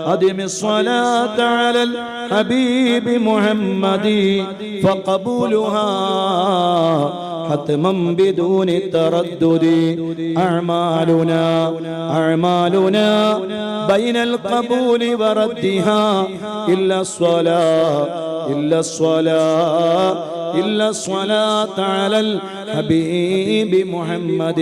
أدم الصلاة على الحبيب محمد فقبولها حتما بدون تردد أعمالنا أعمالنا بين القبول وردها إلا الصلاة. إلا الصلاة إلا الصلاة على الحبيب محمد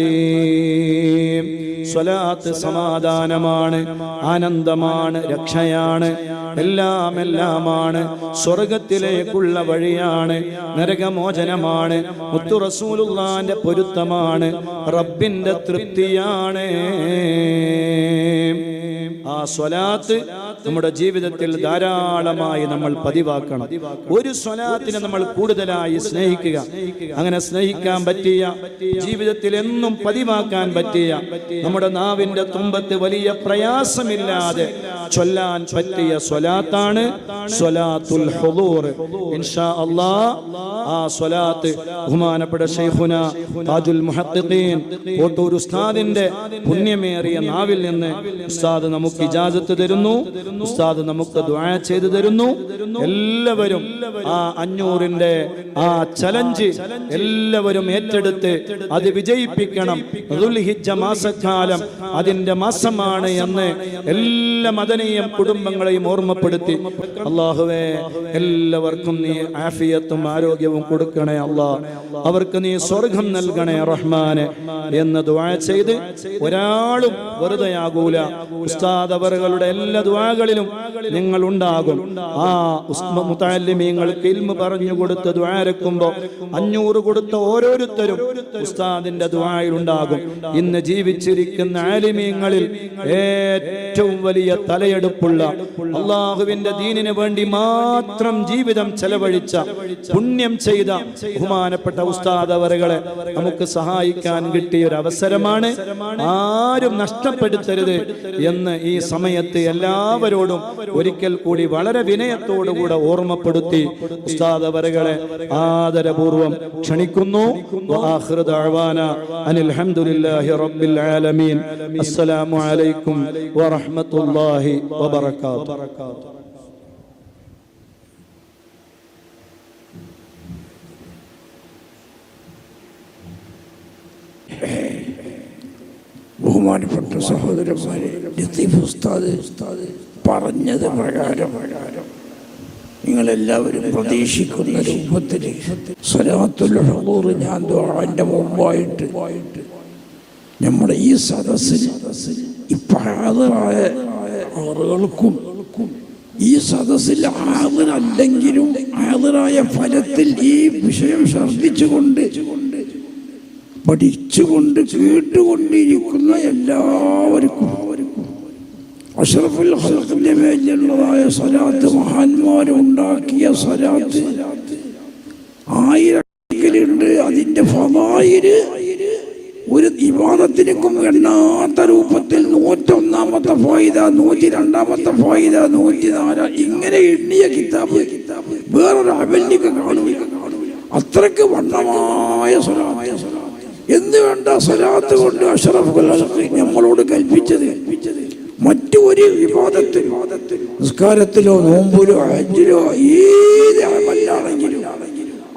സ്വലാത്ത് സമാധാനമാണ് ആനന്ദമാണ് രക്ഷയാണ് എല്ലാം എല്ലാമാണ് സ്വർഗത്തിലേക്കുള്ള വഴിയാണ് നരകമോചനമാണ് മുത്തു റസൂലുള്ളാന്റെ പൊരുത്തമാണ് റബ്ബിന്റെ തൃപ്തിയാണ് ആ സ്വലാത്ത് നമ്മുടെ ജീവിതത്തിൽ ധാരാളമായി നമ്മൾ പതിവാക്കണം. ഒരു സ്വലാത്തിനെ നമ്മൾ കൂടുതലായി സ്നേഹിക്കുക. അങ്ങനെ സ്നേഹിക്കാൻ പറ്റിയ ജീവിതത്തിൽ എന്നും പതിവാക്കാൻ പറ്റിയ നമ്മുടെ നാവിന്റെ തുമ്പത്ത് വലിയ പ്രയാസമില്ലാതെ ചൊല്ലാൻ പറ്റിയ സ്വലാത്താണ് സ്വലാത്തുൽ ആ ബഹുമാനപ്പെട്ട ഉസ്താദിന്റെ പുണ്യമേറിയ നാവിൽ നിന്ന് ഉസ്താദ് നമുക്ക് ഇജാസത്ത് തരുന്നു ഉസ്താദ് നമുക്ക് ദുആ ചെയ്തു തരുന്നു. എല്ലാവരും ആ അഞ്ഞൂറിന്റെ ആ ചലഞ്ച് എല്ലാവരും ഏറ്റെടുത്ത് അത് വിജയിപ്പിക്കണം. മാസക്കാലം അതിന്റെ മാസമാണ് എന്ന് എല്ലാ മദനീയം കുടുംബങ്ങളെയും ഓർമ്മപ്പെടുത്തി അള്ളാഹുവേ എല്ലാവർക്കും നീ ആഫിയത്തും ആരോഗ്യവും കൊടുക്കണേ അള്ളാ. അവർക്ക് നീ സ്വർഗം നൽകണേ റഹ്മാന്. എന്ന് ദുവാ ചെയ്ത് ഒരാളും വെറുതെയാകൂല. ഉസ്താദ് അവറുകളുടെ എല്ലാ ദുആകളിലും നിങ്ങൾ ഉണ്ടാകും ആ മുത്താലിമീങ്ങൾക്ക് ഇൽമ പറഞ്ഞു കൊടുത്ത് ദ്വാരക്കുമ്പോ അഞ്ഞൂറ് കൊടുത്ത ഓരോരുത്തരും ഉസ്താദിന്റെ ദ്വായിലുണ്ടാകും ഇന്ന് ജീവിച്ചിരിക്കുന്ന ആലിമീങ്ങളിൽ ഏറ്റവും വലിയ വിലയെടുപ്പുള്ള അള്ളാഹുവിന്റെ ദീനിനു വേണ്ടി മാത്രം ജീവിതം ചെലവഴിച്ച പുണ്യം ചെയ്ത ബഹുമാനപ്പെട്ട ഉസ്താദ് നമുക്ക് സഹായിക്കാൻ കിട്ടിയ ഒരു അവസരമാണ് ആരും നഷ്ടപ്പെടുത്തരുത് എന്ന് ഈ സമയത്ത് എല്ലാവരോടും ഒരിക്കൽ കൂടി വളരെ വിനയത്തോടുകൂടെ ഓർമ്മപ്പെടുത്തി ഉസ്താദ് ആദരപൂർവം ക്ഷണിക്കുന്നു. റബ്ബിൽ ആലമീൻ. അസ്സലാമു അലൈക്കും വറഹ്മത്തുള്ളാഹി വബറക്കാത്തു ബഹുമാനപ്പെട്ട സഹോദരന്മാരെ ലത്തീഫ് ഉസ്താദ് ഉസ്താദ് പറഞ്ഞത് പ്രകാരം പ്രകാരം നിങ്ങളെല്ലാവരും പ്രതീക്ഷിക്കുന്ന രൂപത്തിൽ സ്വലാത്തുള്ള ഹൂറ് ഞാൻ ദ്വാന്റെ മുമ്പായിട്ട് നമ്മുടെ ഈ സദസ്സിൽ ഇപ്പം ഹാജരായ ആളുകൾക്കും ഈ സദസ്സിൽ ഹാജരല്ലെങ്കിലും ഹാജരായ ഫലത്തിൽ ഈ വിഷയം ശ്രദ്ധിച്ചുകൊണ്ട് പഠിച്ചുകൊണ്ട് കേട്ടുകൊണ്ടിരിക്കുന്ന എല്ലാവർക്കും അഷറഫുൽ ഖൽഖിന്റെ മേലുള്ളതായ സലാത്ത് മഹാന്മാരുണ്ടാക്കിയ സലാത്ത് ആയിരക്കലുണ്ട് അതിന്റെ ഫവായിര് ഒരു വിവാദത്തിനും എണ്ണാത്ത രൂപത്തിൽ നൂറ്റൊന്നാമത്തെ ഫായിദ നൂറ്റി രണ്ടാമത്തെ ഫായിദ നൂറ്റി നാല് ഇങ്ങനെ എണ്ണിയ കിതാബ് വേറൊരു അമലിക്ക് കാണൂല. അത്രയ്ക്ക് വണ്ണമായ സ്വലാത്ത്. എന്ന് വേണ്ട സ്വലാത്ത് കൊണ്ട് അഷറഫ് നമ്മളോട് കൽപ്പിച്ചത്? മറ്റു ഒരു വിവാദത്തിൽ നിസ്കാരത്തിലോ നോമ്പിലോ ഹജ്ജിലോ ഏത് അമലാണെങ്കിലും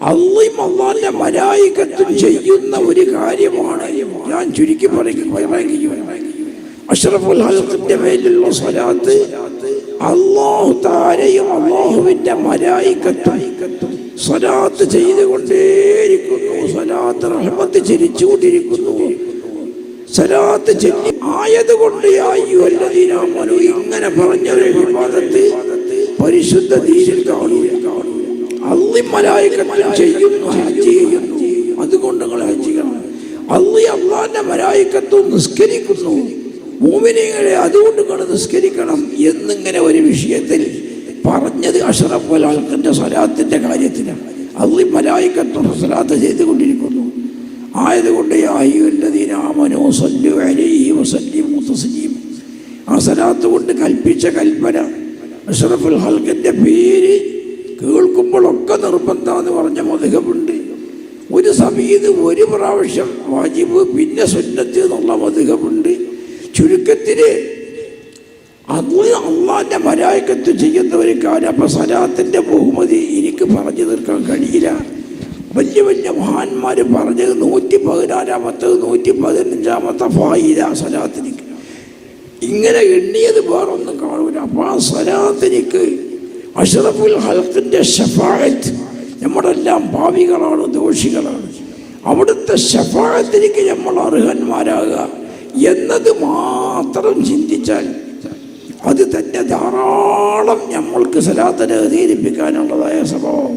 അള്ളയും അള്ളാന്റെ മലായികത്തും ചെയ്യുന്ന ഒരു കാര്യമാണ് ഞാൻ ചുരുക്കി അഷ്റഫുൽ സ്വലാത്ത് സ്വലാത്ത് റഹ്മത്ത് ആയതുകൊണ്ട് ആയുവല്ലതീനാമനു ഇങ്ങനെ പറഞ്ഞ ഒരു പരിശുദ്ധ അതുകൊണ്ട് നിങ്ങൾ ഹജ്ജ് അള്ളി അള്ളാന്റെ മലായിക്കത്തും നിസ്കരിക്കുന്നു. മൂമിനികളെ അതുകൊണ്ട് നിങ്ങൾ നിസ്കരിക്കണം എന്നിങ്ങനെ ഒരു വിഷയത്തിൽ പറഞ്ഞത് അഷറഫ് ആൾക്കിന്റെ സ്വലാത്തിന്റെ കാര്യത്തിലാണ്. അള്ളി മലായിക്കത്വം സ്വലാത്ത് ചെയ്തുകൊണ്ടിരിക്കുന്നു. ആയതുകൊണ്ട് ആയുല്ലതീനാമനോ സല്ലു അലൈഹി വസല്ലിമു തസ്ലീം ആ സലാത്ത് കൊണ്ട് കൽപ്പിച്ച കൽപ്പന അഷ്റഫുൽ ഹൽക്കിന്റെ പേര് കേൾക്കുമ്പോഴൊക്കെ നിർബന്ധമെന്ന് പറഞ്ഞ മധുഹമുണ്ട്. ഒരു സമയത്ത് ഒരു പ്രാവശ്യം വാജിബ് പിന്നെ സുന്നത്ത് എന്നുള്ള അധികമുണ്ട് ചുരുക്കത്തിൽ അത് മരായക്കത്ത് ചെയ്യുന്ന ഒരു കാര്യം സലാത്തിന്റെ ബഹുമതി എനിക്ക് പറഞ്ഞു തീർക്കാൻ കഴിയില്ല. വലിയ വലിയ മഹാന്മാർ പറഞ്ഞത് നൂറ്റി പതിനാലാമത്തത് നൂറ്റി പതിനഞ്ചാമത്തെ ഫായില സലാത്തിനിക്ക്. ഇങ്ങനെ എണ്ണിയത് വേറൊന്നും കാണൂല. അപ്പൊ ആ സലാത്തിനിക്ക് അഷറഫുൽ ഹലത്തിന്റെ ഷഫായത്ത് നമ്മളെല്ലാം ഭാവികളാണ് ദോഷികളാണ്. അവിടുത്തെ ശഫാകത്തിലേക്ക് നമ്മൾ അർഹന്മാരാകുക എന്നത് മാത്രം ചിന്തിച്ചാൽ അത് തന്നെ ധാരാളം നമ്മൾക്ക് സലാത്തിനെ അധികരിപ്പിക്കാനുള്ളതായ സ്വഭാവം.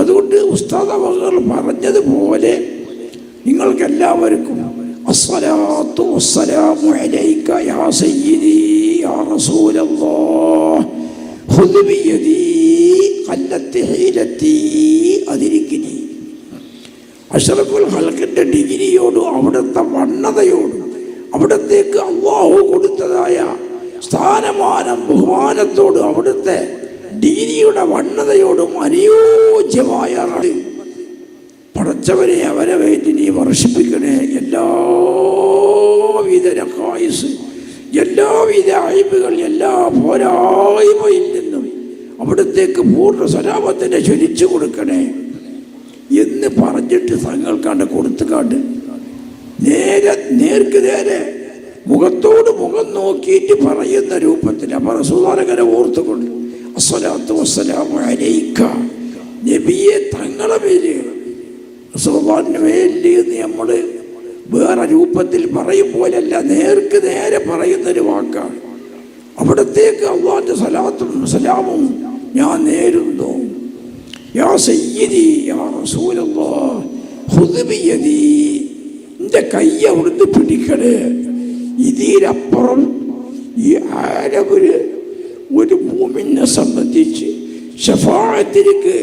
അതുകൊണ്ട് ഉസ്താദ മകൾ പറഞ്ഞതുപോലെ നിങ്ങൾക്കെല്ലാവർക്കും അസ്സലാത്തു അലൈക യാ സയ്യിദി യാ റസൂലല്ലാഹ് ഖുദ് അതിരിക്കിനി. അഷറഫുൽ ഹൽക്കിന്റെ ഡിഗ്രിയോടും അവിടുത്തെ വണ്ണതയോടും അവിടത്തേക്ക് അള്ളാഹു കൊടുത്തതായ സ്ഥാനമാനം ബഹുമാനത്തോടും അവിടുത്തെ ഡിഗ്രിയുടെ വണ്ണതയോടും അനുയോജ്യമായ പടച്ചവനെ അവരെ വേണ്ടി നീ വർഷിപ്പിക്കണേ. എല്ലാവിധ രക്കായുസ് എല്ലാവിധ അയപ്പുകൾ എല്ലാ പോരായ്മയിൽ നിന്നും അവിടത്തേക്ക് പൂർണ സലാമത്തിനെ ചൊരിച്ചു കൊടുക്കണേ എന്ന് പറഞ്ഞിട്ട് തങ്ങൾക്കാണ്ട് കൊടുത്തുകാണ്ട് നേരെ നേർക്ക് നേരെ മുഖത്തോട് മുഖം നോക്കിയിട്ട് പറയുന്ന രൂപത്തിൽ അപ്പൊ റസൂദാനകരെ ഓർത്തുകൊണ്ട് അസ്സലാത്തു വസ്സലാമു അലൈക്ക നബിയെ തങ്ങളെ പേര് റസൂദാന് വേണ്ടി നമ്മൾ വേറെ രൂപത്തിൽ പറയും പോലല്ല നേർക്ക് നേരെ പറയുന്നൊരു വാക്കാണ്. അവിടത്തേക്ക് അള്ളാന്റെ സലാത്തും സലാമും ഞാൻ നേരുന്നു. യാ സയ്യിദി യാ കൈ അവിടുന്ന് പിടിക്കണേ. ഇതിനപ്പുറം ഈ ആരവര് ഒരു ഭൂമിനെ സംബന്ധിച്ച് ഷഫാഴത്തിലേക്ക്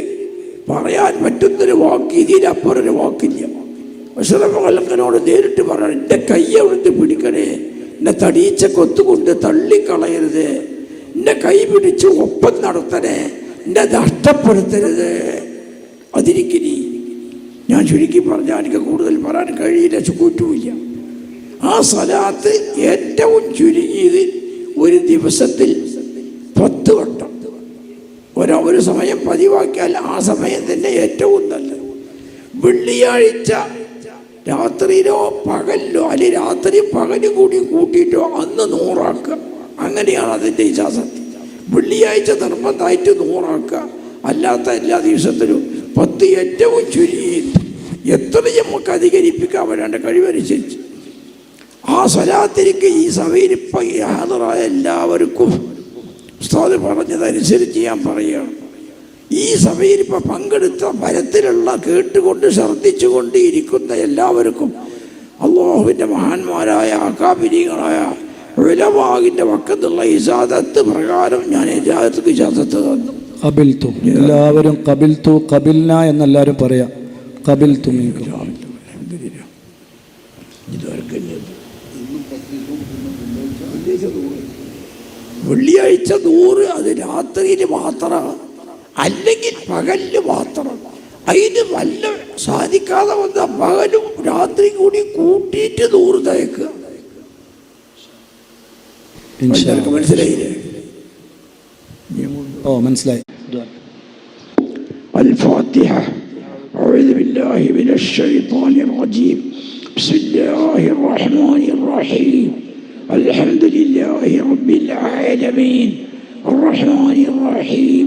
പറയാൻ പറ്റുന്നൊരു വാക്ക് ഇതിനപ്പുറം ഒരു വാക്കില്ല. അഷറഫലക്കനോട് നേരിട്ട് പറയണം എന്റെ കൈ അവിടുത്തെ പിടിക്കണേ. എന്നെ തടീച്ച കൊത്തുകൊണ്ട് തള്ളിക്കളയരുത്. എന്നെ കൈ പിടിച്ച് ഒപ്പം നടത്തണേ. എന്നെ നഷ്ടപ്പെടുത്തരുത്. അതിരിക്കിനി. ഞാൻ ചുരുക്കി പറഞ്ഞാൽ എനിക്ക് കൂടുതൽ പറയാൻ കഴിയില്ല ചുക്കൂറ്റുമില്ല ആ സ്ഥലത്ത് ഏറ്റവും ചുരുങ്ങിയത് ഒരു ദിവസത്തിൽ പത്ത് വട്ടം. ഒരു ഒരു സമയം പതിവാക്കിയാൽ ആ സമയം തന്നെ ഏറ്റവും നല്ലത്. വെള്ളിയാഴ്ച രാത്രിയിലോ പകലിലോ അല്ലെങ്കിൽ രാത്രി പകലും കൂടി കൂട്ടിയിട്ടോ അന്ന് നൂറാക്കുക. അങ്ങനെയാണ് അതിന്റെ ഇജാസത്ത്. വെള്ളിയാഴ്ച നിർബന്ധമായിട്ട് നൂറാക്കുക. അല്ലാത്ത എല്ലാ ദിവസത്തിലും പത്ത് ഏറ്റവും ചുരുങ്ങി എത്ര നമുക്ക് അധികരിപ്പിക്കാൻ വേണ്ട കഴിവനുസരിച്ച് ആ സ്വലാത്തിരിക്ക് ഈ സഭയിൽ ഇപ്പം ഹാജറായ എല്ലാവർക്കും ഉസ്താദ് പറഞ്ഞതനുസരിച്ച് ഞാൻ പറയുകയാണ്. ഈ സഭയിൽ ഇപ്പോൾ പങ്കെടുത്ത പരത്തിലുള്ള കേട്ടുകൊണ്ട് ശ്രദ്ധിച്ചുകൊണ്ട് ഇരിക്കുന്ന എല്ലാവർക്കും അള്ളാഹുവിന്റെ മഹാന്മാരായ അക്കാപിരികളായ വിലവാകിന്റെ പക്കത്തുള്ള ഇജാദത്ത് പ്രകാരം ഞാൻ ഇജാദത്ത് ഇജാദത്ത് തന്നു. കബിൽത്തു എല്ലാവരും കബിൽത്തു കബിൽന എന്നെല്ലാവരും പറയാം. കബിൽത്തു വെള്ളിയാഴ്ച നൂറ് അത് രാത്രിയിൽ മാത്രമാണ്. അല്ലെങ്കിൽ പകലിന് മാത്രം അതിന് വല്ല സാധിക്കാതെ വന്ന പകലും രാത്രി കൂടി കൂട്ടിയിട്ട് നൂറ് തയ്ക്കുക എല്ലാവർക്കും മനസ്സിലായില്ലേ ഓ മനസ്സിലായി الفاتحة أعوذ بالله من الشيطان الرجيم بسم الله الرحمن الرحيم الحمد لله رب العالمين الرحمن الرحيم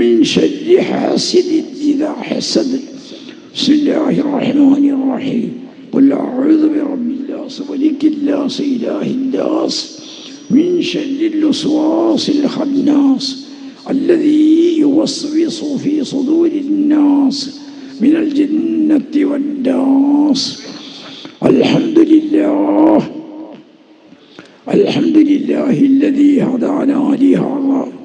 ومن شر حاسد إذا حسد. بسم الله الرحمن الرحيم. قل أعوذ برب الناس ملك الناس إله الناس. من شر الوسواس الخناس الذي يوسوس في صدور الناس من الجنة والناس. الحمد لله. الحمد لله الذي هدانا لهذا.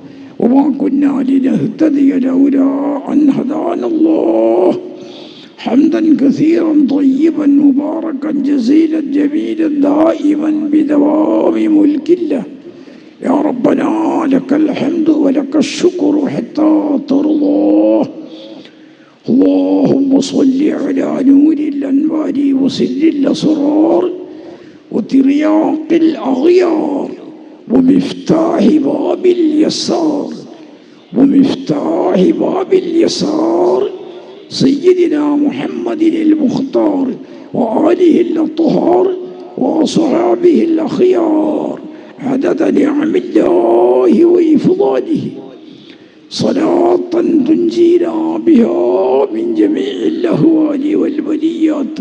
وما كنا لنهتدي لولا أن هدانا الله. حمدا كثيرا طيبا مباركا جزيلا جميلا دائما بدوام ملك الله. يا ربنا لك الحمد ولك الشكر حتى ترضى. اللهم صل على نور الأنوار وسر الأسرار وترياق الأغيار. ومفتاح باب اليسار ومفتاح باب اليسار. سيدنا محمد المختار وآله الأطهار وأصحابه الأخيار عدد نعم الله وإفضاله. صلاة تنجينا بها من جميع الأهوال والبليات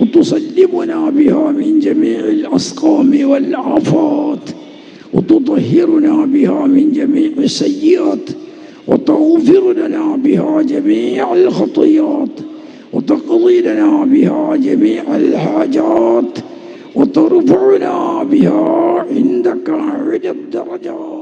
وتسلمنا بها من جميع الأسقام والآفات. وتطهرنا بها من جميع السيئات وتغفر لنا بها جميع الخطيات وتقضي لنا بها جميع الحاجات وترفعنا بها عندك أعلى الدرجات